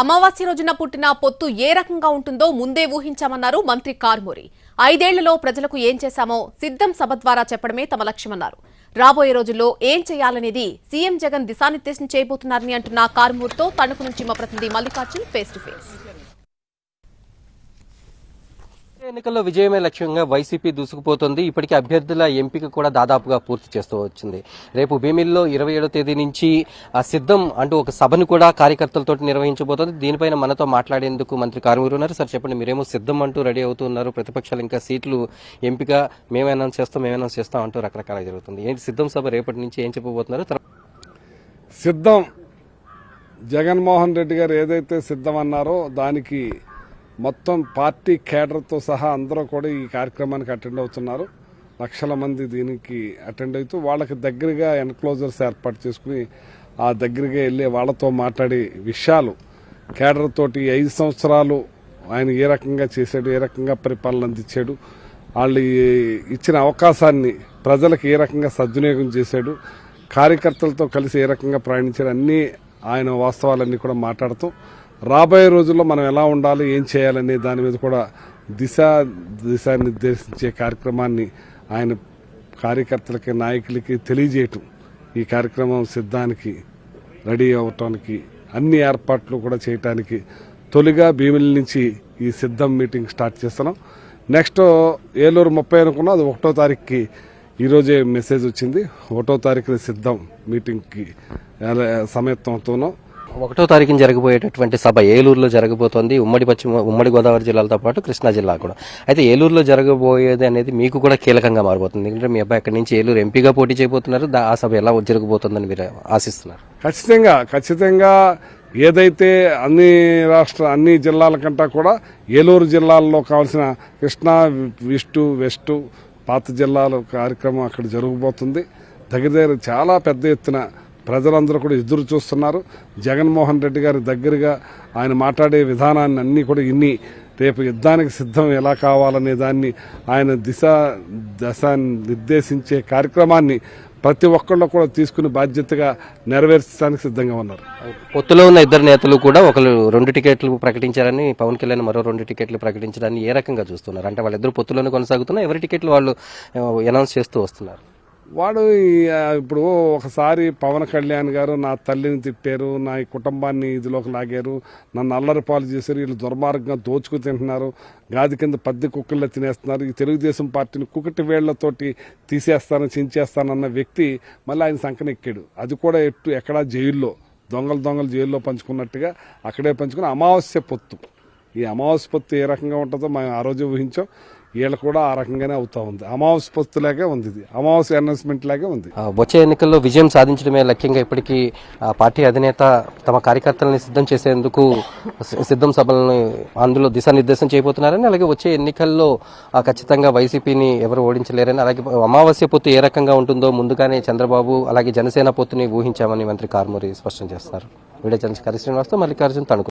అమావాస్య రోజున పుట్టిన పొత్తు ఏ రకంగా ఉంటుందో ముందే ఊహించామన్నారు మంత్రి కార్మూరి. ఐదేళ్ళలో ప్రజలకు ఏం చేశామో సిద్ధం సభ ద్వారా చెప్పడమే తమ లక్ష్యమన్నారు. రాబోయే రోజుల్లో ఏం చేయాలనేది సీఎం జగన్ దిశానిర్దేశం చేయబోతున్నారని అంటున్న కారుమూరితో తణుకు నుంచి మా ప్రతినిధి మల్లికార్జున్ ఫేస్ టు ఫేస్. ఎన్నికల్లో విజయమే లక్ష్యంగా వైసీపీ దూసుకుపోతుంది. ఇప్పటికే అభ్యర్థుల ఎంపిక కూడా దాదాపుగా పూర్తి చేస్తూ వచ్చింది. రేపు భీమిల్లో ఇరవై ఏడో తేదీ నుంచి ఆ సిద్ధం అంటూ ఒక సభను కూడా కార్యకర్తలతో నిర్వహించబోతోంది. దీనిపైన మనతో మాట్లాడేందుకు మంత్రి కారుమూరు ఉన్నారు. సార్ చెప్పండి మీరేమో సిద్ధం అంటూ రెడీ అవుతున్నారు ప్రతిపక్షాలు ఇంకా సీట్లు ఎంపిక మేము అనౌన్స్ చేస్తాం మేము అనౌన్స్ చేస్తాం అంటూ రకరకాల జరుగుతుంది. ఏంటి సిద్ధం సభ రేపటి నుంచి ఏం చెప్పబోతున్నారు? సిద్ధం. జగన్మోహన్ రెడ్డి గారు ఏదైతే సిద్ధం అన్నారో దానికి మొత్తం పార్టీ కేడర్తో సహా అందరూ కూడా ఈ కార్యక్రమానికి అటెండ్ అవుతున్నారు. లక్షల మంది దీనికి అటెండ్ అవుతూ వాళ్ళకి దగ్గరగా ఎన్క్లోజర్స్ ఏర్పాటు చేసుకుని ఆ దగ్గరగా వెళ్ళి వాళ్ళతో మాట్లాడే విషయాలు. కేడర్ తోటి ఐదు సంవత్సరాలు ఆయన ఏ రకంగా చేశాడు ఏ రకంగా పరిపాలన అందించాడు వాళ్ళు ఈ- ఇచ్చిన అవకాశాన్ని ప్రజలకు ఏ రకంగా సద్వినియోగం చేశాడు కార్యకర్తలతో కలిసి ఏ రకంగా ప్రయాణించాడు అన్నీ ఆయన వాస్తవాలన్నీ కూడా మాట్లాడుతూ రాబోయే రోజుల్లో మనం ఎలా ఉండాలి ఏం చేయాలనే దాని మీద కూడా దిశ దిశానిర్దేశించే కార్యక్రమాన్ని ఆయన కార్యకర్తలకి నాయకులకి తెలియజేయటం ఈ కార్యక్రమం సిద్ధానికి రెడీ అవటానికి అన్ని ఏర్పాట్లు కూడా చేయటానికి తొలిగా భీమిలి నుంచి ఈ సిద్ధం మీటింగ్ స్టార్ట్ చేస్తున్నాం. నెక్స్ట్ ఏలూరు ముప్పై అనుకున్నా అది ఒకటో తారీఖుకి ఈరోజే మెసేజ్ వచ్చింది. ఒకటో తారీఖున సిద్ధం మీటింగ్కి సమయత్వంతోనూ ఒకటో తారీఖున జరగబోయేటటువంటి సభ ఏలూరులో జరగబోతోంది. ఉమ్మడి పశ్చిమ ఉమ్మడి గోదావరి జిల్లాలతో పాటు కృష్ణా జిల్లా కూడా. అయితే ఏలూరులో జరగబోయేది అనేది మీకు కూడా కీలకంగా మారిపోతుంది ఎందుకంటే మీ అబ్బాయి అక్కడి నుంచి ఏలూరు ఎంపీగా పోటీ చేయబోతున్నారు. ఆ సభ ఎలా జరగబోతుందని మీరు ఆశిస్తున్నారు? ఖచ్చితంగా ఖచ్చితంగా ఏదైతే అన్ని రాష్ట్ర అన్ని జిల్లాల కంటే కూడా ఏలూరు జిల్లాల్లో కావాల్సిన కృష్ణా విష్టు వెస్టు పాత జిల్లాల కార్యక్రమం అక్కడ జరగబోతుంది. దగ్గర దగ్గర చాలా పెద్ద ఎత్తున ప్రజలందరూ కూడా ఎదురు చూస్తున్నారు. జగన్మోహన్ రెడ్డి గారి దగ్గరగా ఆయన మాట్లాడే విధానాన్ని అన్నీ కూడా ఇన్ని రేపు యుద్ధానికి సిద్ధం ఎలా కావాలనే దాన్ని ఆయన దిశ దశ నిర్దేశించే కార్యక్రమాన్ని ప్రతి ఒక్కళ్ళు కూడా తీసుకుని బాధ్యతగా నెరవేర్చడానికి సిద్ధంగా ఉన్నారు. పొత్తులో ఉన్న ఇద్దరు నేతలు కూడా ఒకరు రెండు టికెట్లు ప్రకటించారని పవన్ కళ్యాణ్ మరో రెండు టికెట్లు ప్రకటించడాన్ని ఏ రకంగా చూస్తున్నారు? అంటే వాళ్ళిద్దరు పొత్తులోనే కొనసాగుతున్నా ఎవరి టికెట్లు వాళ్ళు అనౌన్స్ చేస్తూ వస్తున్నారు? వాడు ఇప్పుడు ఒకసారి పవన్ కళ్యాణ్ గారు నా తల్లిని తిట్టారు నా ఈ కుటుంబాన్ని ఇదిలోకి లాగారు నన్ను అల్లరి పాలు చేశారు వీళ్ళు దుర్మార్గంగా దోచుకు తింటున్నారు గాది కింద పద్ది కుక్కల్లో తినేస్తున్నారు ఈ తెలుగుదేశం పార్టీని కుకటి వేళ్ళతోటి తీసేస్తాను చించేస్తానన్న వ్యక్తి మళ్ళీ ఆయన సంకనెక్కాడు. అది కూడా ఎట్టు ఎక్కడా జైల్లో దొంగలు దొంగలు జైల్లో పంచుకున్నట్టుగా అక్కడే పంచుకుని అమావాస్య పొత్తు. ఈ అమావాస్య పొత్తు ఏ రకంగా ఉంటుందో మేము ఆ రోజు ఊహించాం. వీళ్ళు కూడా ఆ రకంగానే అవుతా ఉంది. అమావాస్య పొత్తులాగే ఉంది ఇది. అమావాస్య అనౌన్స్మెంట్ లాగే ఉంది. వచ్చే ఎన్నికల్లో విజయం సాధించడమే లక్ష్యంగా ఇప్పటికీ ఆ, పార్టీ అధినేత తమ కార్యకర్తలని సిద్ధం చేసేందుకు సిద్ధం సభలను అందులో దిశానిర్దేశం చేయబోతున్నారని అలాగే వచ్చే ఎన్నికల్లో ఖచ్చితంగా వైసీపీని ఎవరు ఓడించలేరని అలాగే అమావాస్య పొత్తు ఏ రకంగా ఉంటుందో ముందుగానే చంద్రబాబు అలాగే జనసేన పొత్తుని ఊహించామని మంత్రి కారుమూరి స్పష్టం చేస్తున్నారు వీడియో జర్నలిస్ట్ శ్రీనివాస్తో మల్లికార్జున్ తణుకు